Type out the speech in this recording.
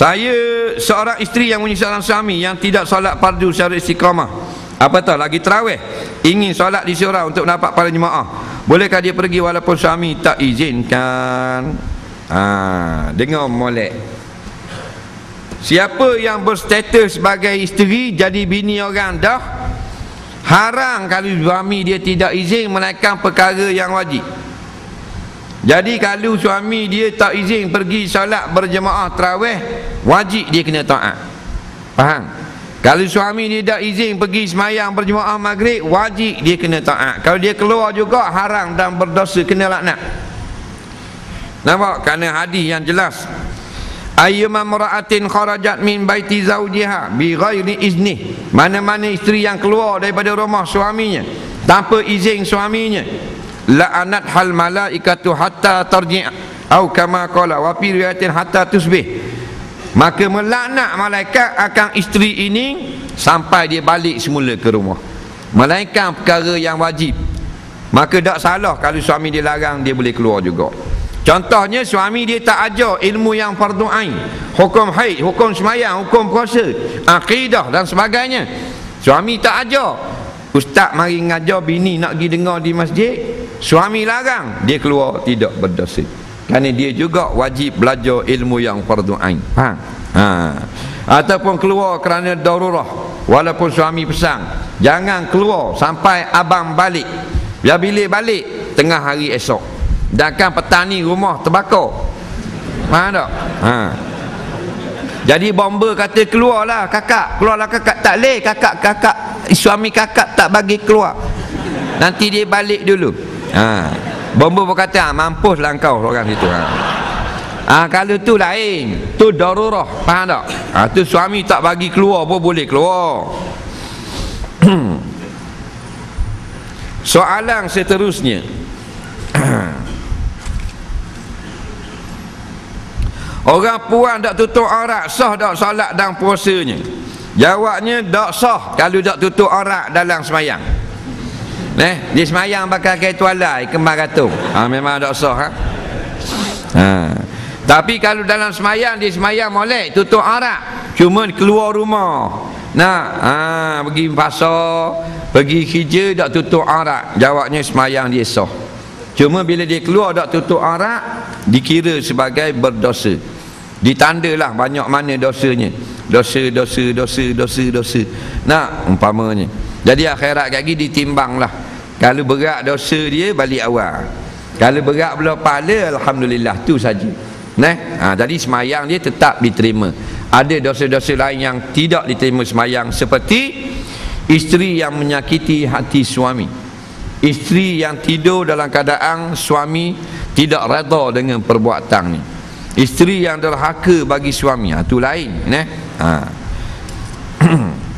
Saya seorang isteri yang punya seorang suami yang tidak solat fardu secara istiqamah. Apa tahu lagi terawih. Ingin solat di surau untuk dapat pada jemaah. Bolehkah dia pergi walaupun suami tak izinkan? Ha, dengar molek. Siapa yang berstatus sebagai isteri jadi bini orang dah haram kalau suami dia tidak izin menaikkan perkara yang wajib. Jadi kalau suami dia tak izin pergi solat berjemaah terawih, wajib dia kena taat. Faham? Kalau suami dia tak izin pergi semayang berjemaah maghrib, wajib dia kena taat. Kalau dia keluar juga haram dan berdosa kena laknat. Nampak? Kerana hadis yang jelas. Ayyuma mara'atin kharajat min baiti zawjiha bi ghairi izni. Mana-mana isteri yang keluar daripada rumah suaminya tanpa izin suaminya, la'anat hal malaikatu hatta tarji' atau kama qala. Wa fi riwayatin hatta tusbih. Maka melaknat malaikat akan isteri ini sampai dia balik semula ke rumah. Melainkan perkara yang wajib. Maka tak salah kalau suami dia larang dia boleh keluar juga. Contohnya suami dia tak ajar ilmu yang fardu ain. Hukum haid hukum semayang hukum puasa akidah dan sebagainya. Suami tak ajar. Ustaz mari ngajar bini nak pergi dengar di masjid Suami larang, dia keluar tidak berdosa. Kerana dia juga wajib belajar ilmu yang fardu ain. Faham? Ha. Ataupun keluar kerana darurah. Walaupun suami pesan, jangan keluar sampai abang balik. Biar bila balik tengah hari esok. Dan kan petani rumah terbakar. Faham tak? Ha. Jadi bomba kata keluarlah kakak, keluarlah kakak tak leh kakak kakak suami kakak tak bagi keluar. Nanti dia balik dulu ha. Bomba pun kata ah, Mampuslah kau orang situ ha. ha. Kalau tu lain Tu darurah Faham tak ha, Tu suami tak bagi keluar pun boleh keluar Soalan seterusnya Orang puan tak tutup aurat Sah tak solat dan puasanya Jawabnya tak sah Kalau tak tutup aurat dalam semayang Eh, dia semayang pakai kain tualai kembar katung. Ha, memang ada sah ha? ha. Tapi kalau dalam semayang dia semayang molek tutup arak. Cuma keluar rumah. Nak ha, pergi pasar, pergi kerja tak tutup arak. Jawabnya semayang dia sah. Cuma bila dia keluar tak tutup arak, dikira sebagai berdosa. Ditandalah banyak mana dosanya. Dosa, dosa, dosa, dosa, dosa. Nak umpamanya. Jadi akhirat lagi ditimbanglah. Kalau berat dosa dia balik awal. Kalau berat belah pahala alhamdulillah tu saja. Nah, ha, jadi semayang dia tetap diterima. Ada dosa-dosa lain yang tidak diterima semayang seperti isteri yang menyakiti hati suami. Isteri yang tidur dalam keadaan suami tidak redha dengan perbuatan ni. Isteri yang derhaka bagi suami, ha, tu lain, nah. Ha.